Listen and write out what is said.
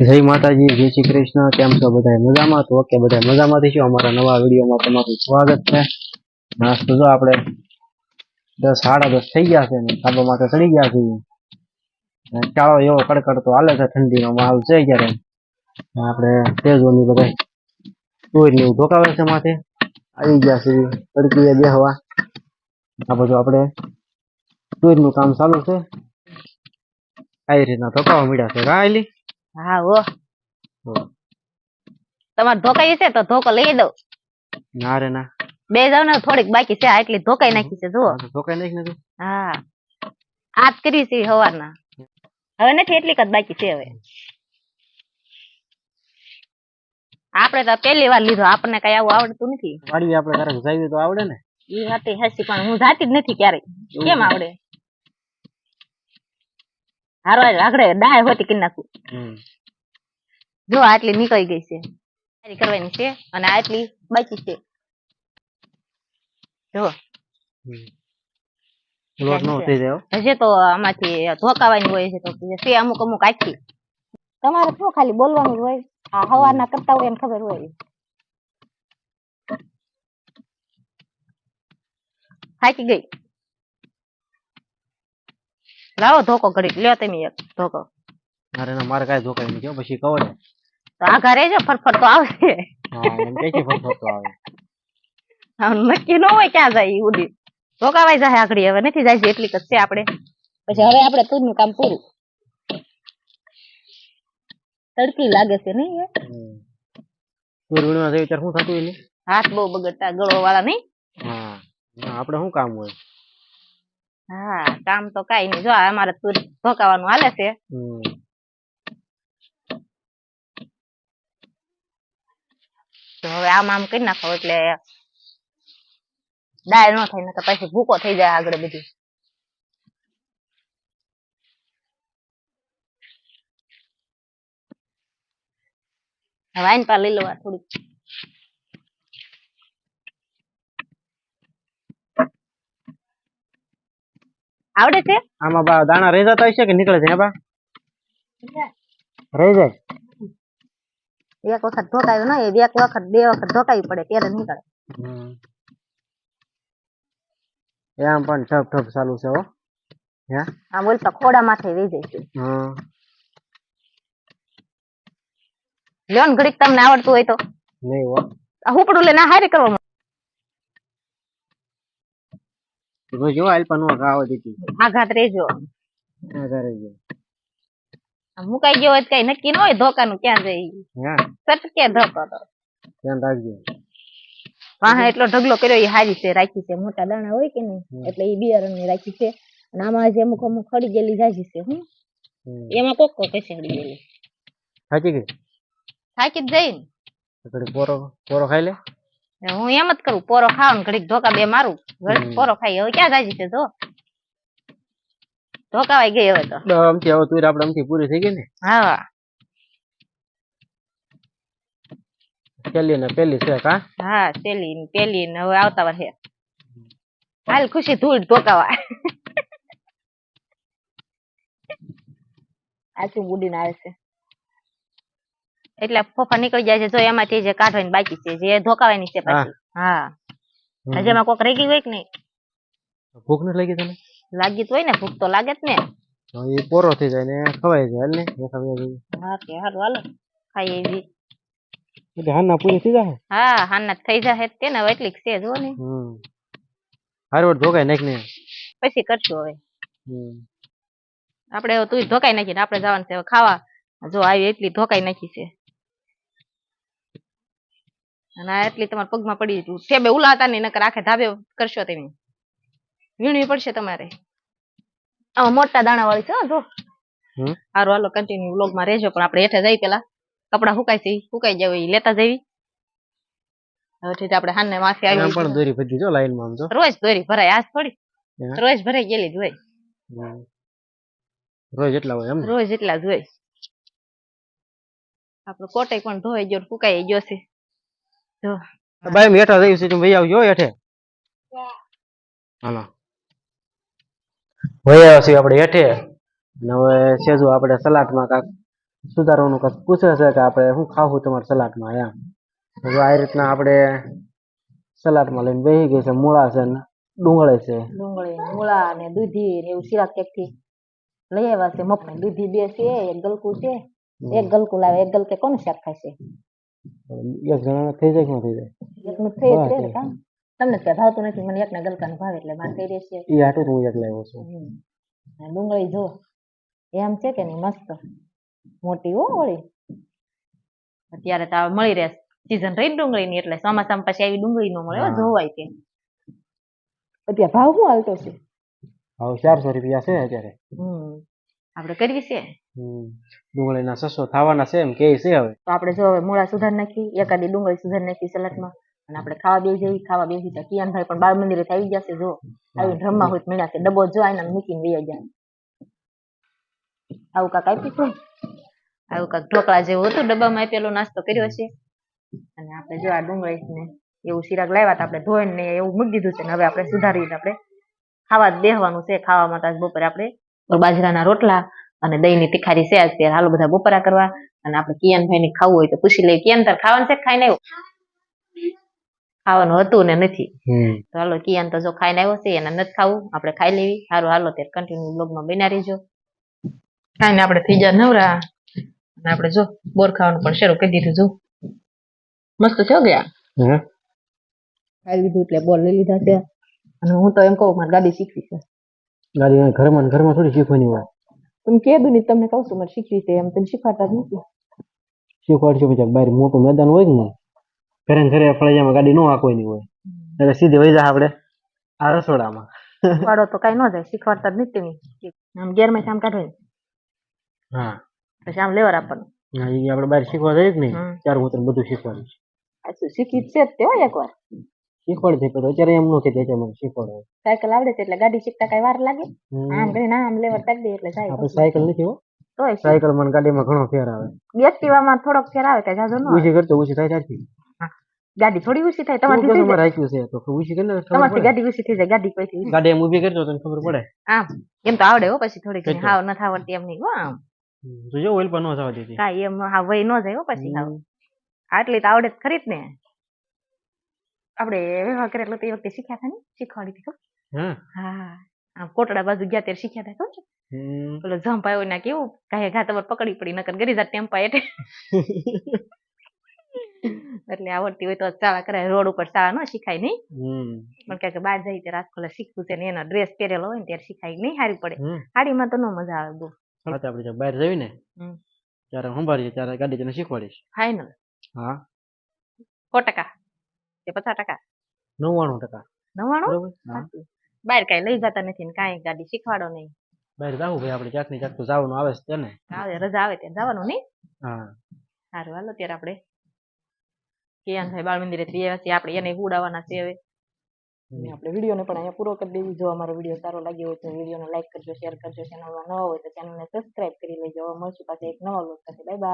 જય માતાજી, જય શ્રી કૃષ્ણ. કેમ છો બધા મજામાં? તો ઓકે બધા મજામાંથી થઈશું. અમારા નવા વિડીયોમાં તમારું સ્વાગત છે. નાસ્તો જો આપણે દસ, સાડા દસ થઈ ગયા છે ધાબા માથે ચડી ગયા છીએ. ચાળો એવો કડકડતો હાલે છે, ઠંડીનો માહોલ છે જ્યારે આપણે તેજોની બધા કોઈ એવું ઢોકાવે છે માથે. આવી ગયા છે તડકીએ બેહવા. આ બધું આપણે ટોરનું કામ ચાલુ છે. આવી રીતના ઢોકાવા મળ્યા છે. કાયલી હા હો. તમારે ધોકાઈ છે તો ધોકો લઈ દઉં. ના રે ના. બે જાવ ને થોડીક બાકી છે એટલી ધોકાઈ નાખી છે જુઓ. ધોકાઈ નાખી ઢોકાઈ ને હા. આજ કરી છે સવારના હવે નથી એટલીક જ બાકી છે હવે. આપણે તો પહેલી વાર લીધો આપણને કઈ આવું આવડતું નથી. વાડી આપણે ક્યારેક જાવી તો આવડે ને. એ વાતે હસી પણ હું જાતી જ નથી ક્યારેય. કેમ આવડે? હારો આગળ ડાય હોતી કરી નાખું. જો આટલી નીકળી ગઈ છે. તૈયારી કરવાની છે અને આટલી બાકી છે. જો. લોટ નો થઈ જાય હો. તો આમાંથી ધોકાવાની હોય છે તો છે અમુક અમુક આખી. તમારે શું ખાલી બોલવાનું હોય? આ હવાના કરતા હોય એને ખબર હોય. થાકી ગઈ. લાવો ધોકો ઘડીક. લ્યો તમે એક ધોકો. અરે ના મારે કાંઈ ધોકાય નહીં પછી કવડે તો આ ઘરે જો ફરફર તો આવશે. હા એમ કે છે ફરફરતો આવે. હા નક્કી ન હોય ક્યાં જાય ઉડી. ધોકાવાઈ જાય આગળ હવે નથી જાય એટલી છે આપણે. પછી હવે આપણે તું કામ પૂરું. તડકી લાગે છે નહીં. સૂર વીણવા ત્યારે શું થતું એને? હાથ બહુ બગડતા ગળો વાળા નહીં? હા. ના, આપણે શું કામ હોય? હા કામ તો કાઈ નઈ જો અમારે તું ધોકાવાનું હાલે છે. તો હવે આમ આમ કરી નાખો એટલે દાળ ન થાય નકર પછી ભૂકો થઈ જાય આગળ બધી. હવે આઈને પા લઈ લેવા થોડીક. આવડે છે? આમાં બા દાણા રહી જતા હશે કે નીકળે છે બા? રહી જાય એક વખત ધોકાયું ને એક વખત બે વખત ધોકાવી પડે ત્યારે નીકળે. એમ પણ ઠપ ઠપ ચાલુ છે હો. હે? આ બોલતા ખોડા માથે રહી જાય છે. હા લ્યો ઘડીક તમને આવડતું હોય તો. નહીં હો. આ હુપડું લઈને હારે કરવા તો જો આલ્પા નો ઘા હોય દીધી આઘાત રેજો હા રેજો મુકાઈ ગયો હોય કઈ નક્કી ન હોય ધોકાનું ક્યાં જાય સટકે ધોકો તો? ધ્યાન રાખજો. વાહ એટલો ઢગલો કર્યો એ હારી છે રાખી છે. મોટા દાણા હોય કે નહીં? એટલે એ બિયારણની રાખી છે. અને આમાં જે અમુક અમુક ખડી ગયેલી જાજી છે હું એમાં કોક કોક હશે ખડી ગયેલી. થાકી ગઈ થાકી જ જઈ ને ઘડી પોરો પોરો ખાઈ લે. હું એમ જ કરું પોરો ખાવ ને ઘડીક ધોકા બે મારું ઘડીક પોરો ખાઈ હવે ક્યાં જાય છે જો. ધોકાવાઈ ગઈ હવે તો. આમથી હવે તુર આપણે આમથી પૂરી થઈ ગઈ ને? હા. પેલી ને પેલી છે કા? હા પેલી ને પેલી ને હવે આવતા વર્ષે. હાલ ખુશી ધૂળ ધોકાવા. આચું બુડીને આવે છે. એટલે ફોફા નીકળી જાય છે જો એમાંથી જે કાઢવાની બાકી છે જે ધોકાવાની છે પછી. હા. એમાં કોક રહી ગઈ હોય કે નહીં? ભૂખ નથી લાગી તને? લાગી તો હોય ને ભૂખ તો લાગે જ ને. એ પોરો થઈ જાય ને ખવાય જાય હાલ ને એ ખવાય હા કે હાલ હાલ. ખાઈ એવી એટલે હાના પૂરી થઈ જાય હા હાના થઈ જાય તે ને એટલી છે જો ને. હમ. હારવડ ધોકાય નાખ ને. પછી કરશું હવે. હમ. આપણે તું ધોકાઈ નાખી ને આપણે જવાનું છે ખાવા. જો આવી એટલી ધોકાઈ નાખી છે. અને આ એટલી તમારા પગમાં પડી ગયું ઉલા ઉલાતા ને નકર આખે ધાબે કરશો તમે. વીણવી પડશે તમારે. આમાં મોટા દાણા વાળી છે જો. સારું હાલો કન્ટિન્યુ વ્લોગમાં રહેજો પણ આપણે હેઠે જઈ પેલા. કપડા સુકાય છે સુકાઈ જાય એ લેતા જવી હવે આપણે હાને માથે આવી પણ દોરી ભજી જો લાઈનમાં જો. રોજ દોરી ભરાય આજ થોડી. રોજ ભરાઈ ગયેલી જ હોય. રોજ એટલા હોય એમ રોજ એટલા જ હોય. આપણો કોટે પણ ધોઈ ગયો સુકાઈ ગયો છે. ભાઈ મેં હેઠા જઈ છું ભાઈ આવજો હેઠે. હાલો. ભાઈ આવ્યા છીએ આપણે હેઠે. અને હવે સેજુ આપણે સલાડમાં કાંક સુધારવાનું કંઈક પૂછે છે કે આપણે શું ખાવું તમારા સલાડમાં એમ. જો આ રીતના આપણે સલાડમાં લઈને બેસી ગઈ છે મૂળા છે ને ડુંગળી છે. ડુંગળી મૂળા ને દૂધી ને એવું શીરા ક્યાંકથી લઈ આવ્યા છે મફત દૂધી બે છે એક ગલકું છે એક ગલકું લાવે એક ગલકે કોનું શાક ખાશે એક જણા થઈ જાય કે ન થઈ જાય એકનું થઈ જ બસ રહે ને એમ. કાં? તમને ત્યાં ભાવતું નથી મને એકના ગલકાનું ભાવે એટલે મારે થઈ રહેશે એ હાટું જ હું એક લાવ્યો છું હમ. ડુંગળી જો એમ છે કે નહીં મસ્ત મોટી હો વળી અત્યારે તો આ મળી રહે સીઝન રહી ડુંગળીની એટલે ચોમાસામાં પછી આવી ડુંગળી નો મળે હો, હા. જોવાય કે અત્યારે ભાવ શું હાલતો છે હવે ચારસો રૂપિયા છે અત્યારે હમ આપણે કરવી છે હમ. ડુંગળીના સસો થવાના છે એમ કે છે હવે. તો આપણે જો હવે મૂળા સુધાર નાખી, એકાદી ડુંગળી સુધાર નાખી સલાડમાં, અને આપણે ખાવા બે જઈએ ખાવા બે તો કિયાનભાઈ પણ બાળ મંદિરે આવી છે, જો. આવી રમવા હોય મળ્યા છે. ડબ્બો જો આને મૂકીને વહી જાય આવું કાંક આપ્યું છે? આવું કાંક ઢોકળા જેવું હતું. ડબ્બામાં આપેલો નાસ્તો કર્યો છે. અને આપણે જો આ ડુંગળી ને એવું શિરાક લાવ્યા તો આપણે ધોઈને ને એવું મૂકી દીધું છે ને હવે આપણે સુધારીને આપણે ખાવા બેહવાનું છે. ખાવા માટે બપોરે આપણે બાજરાના રોટલા અને દહીંની તીખારી છે અત્યારે હાલો બધા બપોરા કરવા. અને આપણે કિયાનભાઈ ને ખાવું હોય તો પૂછી લઈએ. કિયાન તાર ખાવાનું છે કે ખાઈને આવ્યો? ખાવાનું હતું ને નથી. તો હાલો કિયાન તો જો ખાઈને આવ્યો છે એને નથી ખાવું. આપણે ખાઈ લેવી. સારું હાલો ત્યારે કન્ટિન્યુ બ્લોગમાં બના રહીજો. ખાઈને આપણે થઈ ગયા નવરા. અને આપણે જો બોર ખાવાનું પણ શરૂ કરી દીધું જો. મસ્ત થયો ગયા? હે ખાઈ લીધું એટલે બોલ લઈ લીધા છે. અને હું તો એમ કહું મારી ગાડી શીખવી છે. ગાડી ઘરમાં ને ઘરમાં થોડી શીખવાની હોય. તમે કીધું નહીં તમને કહું છું મારે શીખવી છે એમ તમે શીખવાડતા જ નથી શીખવાડશું પછી બહાર મોટું મેદાન હોય ને ઘરે ને ઘરે ફળિયામાં ગાડી ન હાંકવાની હોય એટલે સીધી વહી જાય આપણે આ રસોડામાં શીખવાડો તો કઈ ન જાય શીખવાડતા જ નથી તમે આમ ગેરમાં આમ કાઢો હા પછી આમ લેવર આપવાનું હા, એ આપણે બહાર શીખવા જઈએ જ નહીં ચાર હું તને બધું શીખવાડીશ આ શીખી છે જ તે હોય એકવાર શીખવાડજે પણ અત્યારે એમ ન કે તે મને શીખવાડો. સાયકલ આવડે છે એટલે ગાડી શીખતા કઈ વાર લાગે. આમ કરીને આમ લેવર તાક દે એટલે જાય આપણે સાયકલ નથી હો. તોય સાયકલ મને ગાડીમાં ઘણો ફેર આવે. એક્ટિવામાં થોડોક ફેર આવે કે જાજો નો. ઊંચી કરતો ઊંચી થાય ત્યારથી. ગાડી થોડી ઊંચી થાય તમારી થી રાખ્યું છે તો કરીને ખબર તમારથી ગાડી ઊંચી થઈ જાય ગાડી ઊંચી. ગાડી એમ ઊભી કરજો તને ખબર પડે. આમ. એમ તો આવડે હો પછી થોડી ઘણી કેટલું? હાવ ન આવડતી એમ નહીં હો આમ. તો જો ઓઇલ પર ન જવા દેતી કાંઈ એમ હા વય ન જાય હો પછી હાવ. આટલી તો આવડે જ ખરી જ ને. આપણે વ્યવહાર કરેલો તો એ વખતે શીખ્યા હતા ને? શીખવાડી હતી ખબર? હા. આમ કોટડા બાજુ ગયા ત્યારે શીખ્યા હતા ખબર છે? પેલો જમ્પ ના કેવું? કાંઈ ઘાત પર પકડી પડી નકર ગરી જા ટેમ્પા એટલે એટલે આવડતી હોય તો ચાલા કરાય રોડ ઉપર ચાલા ન શીખાય નહીં. પણ કે બહાર જાય ત્યારે આજકાલ શીખવું છે ને એનો ડ્રેસ પહેરેલો હોય ને ત્યારે શીખાય નહીં સારી પડે. સાડીમાં તો ન મજા આવે બહુ. આપણે બહાર જઈએ ને. ત્યારે સંભાળીએ ત્યારે ગાડી તને શીખવાડીશ. ફાઈનલ હા. સો ટકા કે પચાસ ટકા? નવ્વાણું ટકા. બરોબર? બહાર કઈ લઈ જતા નથી ને કાંઈ ગાડી શીખવાડો નહીં. બહાર જાવું ભાઈ આપણે ક્યાંક ને ક્યાંક તો જવાનું આવે છે ને. આવે રજા આવે ત્યાં જવાનું નહીં? હા. સારું હાલો ત્યારે આપણે. કિયાનભાઈ બાળ મંદિરે જઈએ છીએ આપણે એને ઉડાવવાના છે હવે. આપણે વિડીયોને પણ અહીંયા પૂરો કરી દેવી. જો અમારો વીડિયો સારો લાગ્યો હોય તો વિડીયોને લાઈક કરજો શેર કરજો. ચેનલમાં નવા હોય તો ચેનલને સબસ્ક્રાઇબ કરી લેજો. મળશું પાછા એક નવા લોક સાથે. Bye bye.